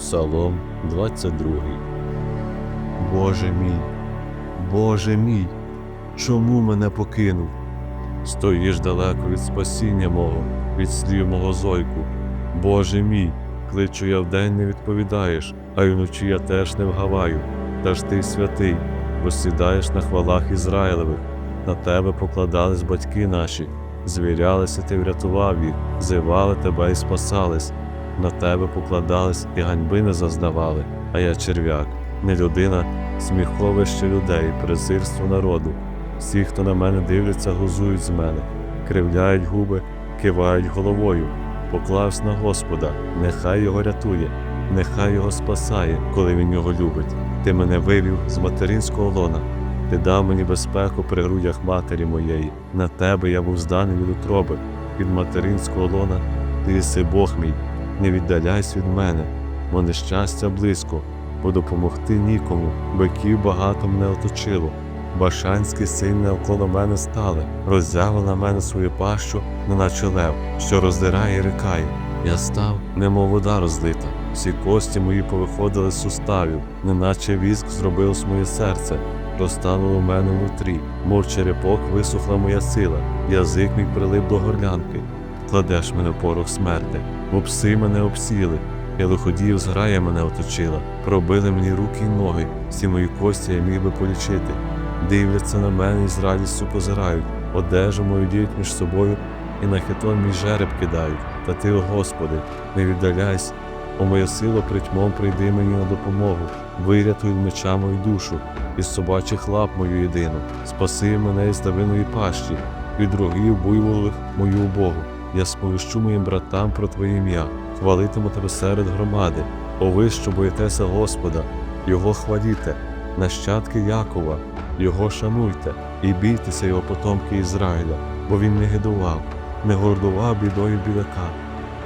Псалом 22. Боже мій, Боже мій, чому мене покинув? Стоїш далеко від спасіння мого, від слів мого зойку. Боже мій, кличу я вдень не відповідаєш, а й вночі я теж не вгаваю. Та ж ти святий, бо сідаєш на хвалах Ізраїлевих, на тебе покладались батьки наші, звірялися, ти врятував їх, зивали тебе і спасались. На тебе покладались і ганьби не зазнавали, а я черв'як, не людина, сміховище людей, презирство народу. Всі, хто на мене дивляться, глузують з мене, кривляють губи, кивають головою. Поклавсь на Господа, нехай його рятує, нехай його спасає, коли він його любить. Ти мене вивів з материнського лона, ти дав мені безпеку при грудях матері моєї. На тебе я був зданий від утроби, від материнського лона, ти єси Бог мій не віддаляйся від мене, бо нещастя близько, бо допомогти нікому, биків багато мене оточило. Башанські сильні навколо мене стали, роззяли на мене свою пащу, неначе лев, що роздирає і рикає. Я став, немов вода розлита, всі кості мої повиходили з суставів, неначе віск зробилось моє серце, розтануло в мене внутрі, мов черепок висохла моя сила, язик мій прилип до горлянки, кладеш мене порох смерти, бо пси мене обсіли, і лиходіїв зграя мене оточила, пробили мені руки й ноги, всі мої кості я міг би полічити. Дивляться на мене і з радістю позирають, одежу мою діють між собою, і на хитон мій жереб кидають. Та ти, о Господи, не віддаляйся, о моя сила притьмом прийди мені на допомогу, вирятуй меча мою душу, із собачих лап мою єдину, спаси мене із давиної пащі, від рогів буйволих мою убогу. Я сповіщу моїм братам про Твоє ім'я, хвалитиму тебе серед громади, о ви, що боїтеся Господа, Його хваліте, нащадки Якова, Його шануйте і бійтеся Його потомки Ізраїля, бо він не гидував, не гордував бідою бідака,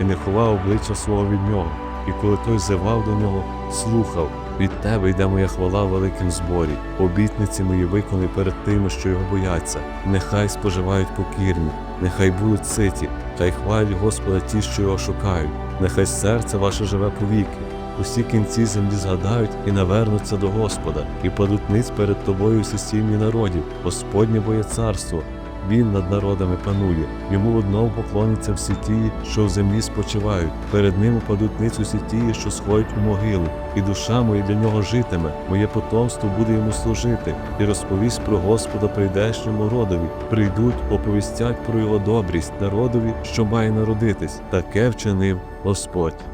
і не ховав обличчя свого від нього, і коли той зивав до нього, слухав. Від тебе йде моя хвала в великім зборі, обітниці мої виконай перед тими, що його бояться. Нехай споживають покірні, нехай будуть ситі, хай хвалять Господа ті, що його шукають, нехай серце ваше живе повіки. Усі кінці землі згадають і навернуться до Господа, і падуть ниць перед тобою всі сім'ї народів, Господнє боє царство. Він над народами панує, йому одному поклоняться всі ті, що в землі спочивають. Перед ним упадуть ниць усі ті, що сходять у могилу, і душа моя для нього житиме, моє потомство буде йому служити, і розповість про Господа прийдешньому родові. Прийдуть, оповістять про його добрість народові, що має народитись. Таке вчинив Господь.